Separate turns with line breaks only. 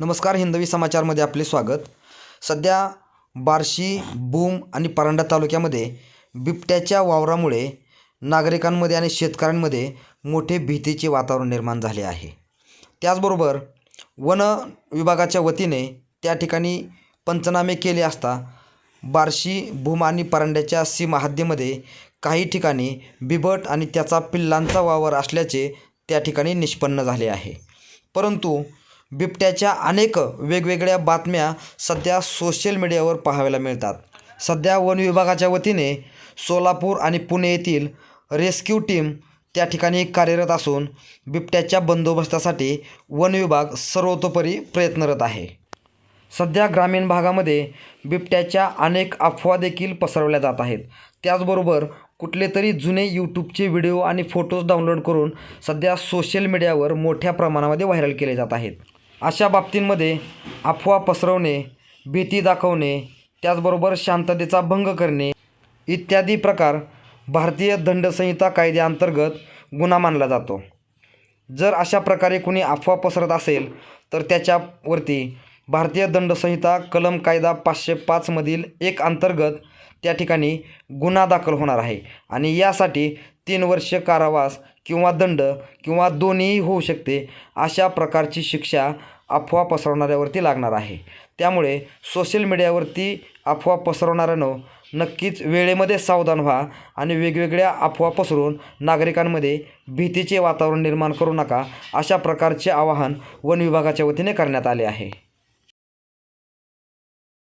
नमस्कार हिंदवी समाचारमध्ये आपले स्वागत. सध्या बार्शी भूम आणि परांडा तालुक्यामध्ये बिबट्याच्या वावरामुळे नागरिकांमध्ये आणि शेतकऱ्यांमध्ये मोठे भीतीचे वातावरण निर्माण झाले आहे. त्याचबरोबर वन विभागाच्या वतीने त्या ठिकाणी पंचनामे केले असता बार्शी भूम आणि परांड्याच्या सीमा हद्दीमध्ये काही ठिकाणी बिबट आणि त्याचा पिल्लांचा वावर असल्याचे त्या ठिकाणी निष्पन्न झाले आहे. परंतु बिबट्याच्या अनेक वेगवेगळ्या बातम्या सध्या सोशल मीडियावर पाहायला मिळतात. सध्या वन विभागाच्या वतीने सोलापूर आणि पुणे येथील रेस्क्यू टीम त्या ठिकाणी कार्यरत असून बिबट्याच्या बंदोबस्तासाठी वन विभाग सर्वतोपरी प्रयत्नरत आहे. सध्या ग्रामीण भागामध्ये बिबट्याच्या अनेक अफवा देखील पसरवल्या जात आहेत. त्याचबरोबर कुठले तरी जुने यूट्यूबचे व्हिडिओ आणि फोटोज डाउनलोड करून सध्या सोशल मीडियावर मोठ्या प्रमाणामध्ये व्हायरल केले जात आहेत. अशा बाबतींमध्ये अफवा पसरवणे भीती दाखवणे त्याचबरोबर शांततेचा भंग करणे इत्यादी प्रकार भारतीय दंडसंहिता कायद्याअंतर्गत गुन्हा मानला जातो. जर अशा प्रकारे कुणी अफवा पसरत असेल तर त्याच्यावरती भारतीय दंडसंहिता कलम कायदा पाचशे पाचमधील एक अंतर्गत त्या ठिकाणी गुन्हा दाखल होणार आहे. आणि यासाठी तीन वर्ष कारावास किंवा दंड किंवा दोन्हीही होऊ शकते अशा प्रकारची शिक्षा अफवा पसरवणाऱ्यावरती लागणार आहे. त्यामुळे सोशल मीडियावरती अफवा पसरवणाऱ्यानं नक्कीच वेळेमध्ये सावधान व्हा आणि वेगवेगळ्या अफवा पसरून नागरिकांमध्ये भीतीचे वातावरण निर्माण करू नका अशा प्रकारचे आवाहन वन विभागाच्या वतीने करण्यात आले आहे.